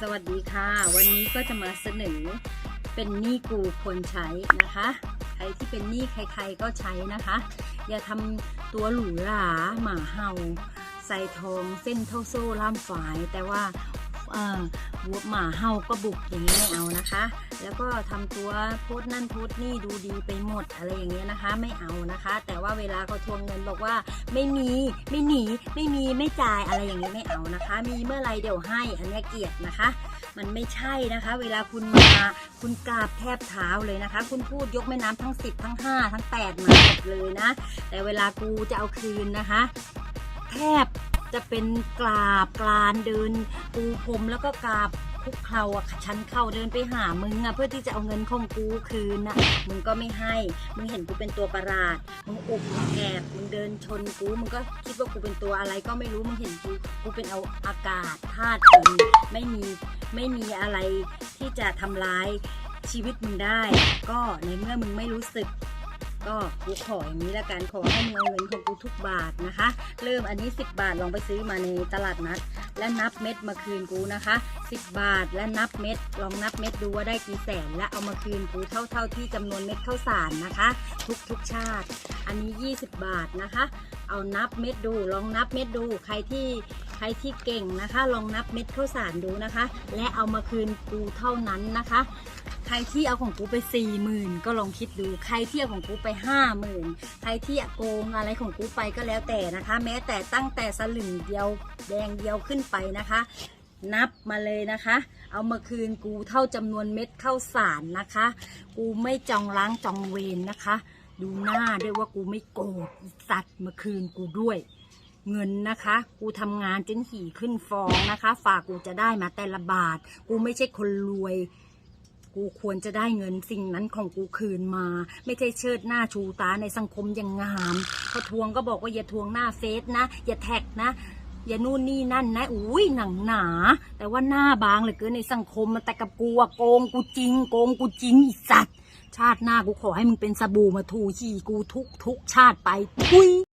สวัสดีค่ะ วันนี้ก็จะมาเสนอเป็นหนี้กูควรใช้นะคะ ใครที่เป็นหนี้ใครๆก็ใช้นะคะ อย่าทำตัวหรูหราหมาเห่า ใส่ทองเส้นเท่าโซ่ล่ามฝาย แต่ว่า วัวหมาเห่าก็บุกอย่างนี้ไม่เอานะคะ แล้วก็ทำตัวโพสนั่นโพสนี่ดูดีไปหมดอะไรอย่างเงี้ยนะคะ ไม่เอานะคะ แต่ว่าเวลาเขาทวงเงินบอกว่าไม่มีไม่หนีไม่มีไม่จ่ายอะไรอย่างเงี้ยไม่เอานะคะ มีเมื่อไรเดี๋ยวให้อันนี้เกลียดนะคะ มันไม่ใช่นะคะ เวลาคุณมาคุณกราบแทบเท้าเลยนะคะ คุณพูดยกแม่น้ำทั้ง 10 ทั้ง 5 ทั้ง 8 มาหมดเลยนะ แต่เวลากูจะเอาคืนนะคะ แทบ จะเป็นกราบกรานเดินปูพรมแล้วก็กราบคุกเข่าอะฉันเข้าเดินไปหามึงอะเพื่อที่จะเอาเงินของกูคืนน่ะมึงก็ไม่ให้ มึงเห็นกูเป็นตัวประหลาดมึงอุบมึงแอบมึงเดินชนกูมึงก็คิดว่ากูเป็นตัวอะไรก็ไม่รู้มึงเห็นกูกูเป็นเอาอากาศธาตุดินไม่มีไม่มีอะไรที่จะทำร้ายชีวิตมึงได้ ก็ในเมื่อมึงไม่รู้สึก ก็กูขออย่างนี้ละกันขอให้มึงเอาเงินของกูทุกบาทนะคะ เริ่มอันนี้ 10 บาทลองไปซื้อมาในตลาดนัด และนับเม็ดมาคืนกูนะคะ 10 บาทและนับเม็ดลองนับเม็ดดูว่าได้กี่แสน และเอามาคืนกูเท่าเท่าๆที่จำนวนเม็ดข้าวสารนะคะ ทุกทุกๆชาติ อันนี้ 20 บาทนะคะ เอานับเม็ดดู ลองนับเม็ดดู ใครที่ใครที่เก่งนะคะ ลองนับเม็ดข้าวสารดูนะคะ และเอามาคืนกูเท่านั้นนะคะ ใครที่เอาของกูไปสี่หมื่นก็ลองคิดดู ใครที่เอาของกูไปห้าหมื่นใครที่โกงอะไรของกูไปก็แล้วแต่นะคะ แม้แต่ตั้งแต่สลึงเดียวแดงเดียวขึ้นไปนะคะนับมาเลยนะคะ เอามาคืนกูเท่าจำนวนเม็ดข้าวสารนะคะ กูไม่จองล้างจองเวรนะคะ ดูหน้าด้วยว่ากูไม่โกรธสัตว์มาคืนกูด้วย เงินนะคะ กูทำงานจนหี่ขึ้นฟองนะคะ ฝากกูจะได้มาแต่ละบาท กูไม่ใช่คนรวย กูควรจะได้เงินสิ่งนั้นของกูคืนมา ไม่ใช่เชิดหน้าชูตาในสังคมอย่างงามพอทวงก็บอกว่าอย่าทวงหน้าเฟซนะ อย่าแท็กนะอย่านู่นนี่นั่นนะอุ้ยหนังหนา แต่ว่าหน้าบางเหลือเกินในสังคมมันแต่กับกูอะโกงกูจริง โกงกูจริงอีสัตว์ ชาติหน้ากูขอให้มึงเป็นสบู่มาถูฉี่กูทุกทุกชาติไปทุย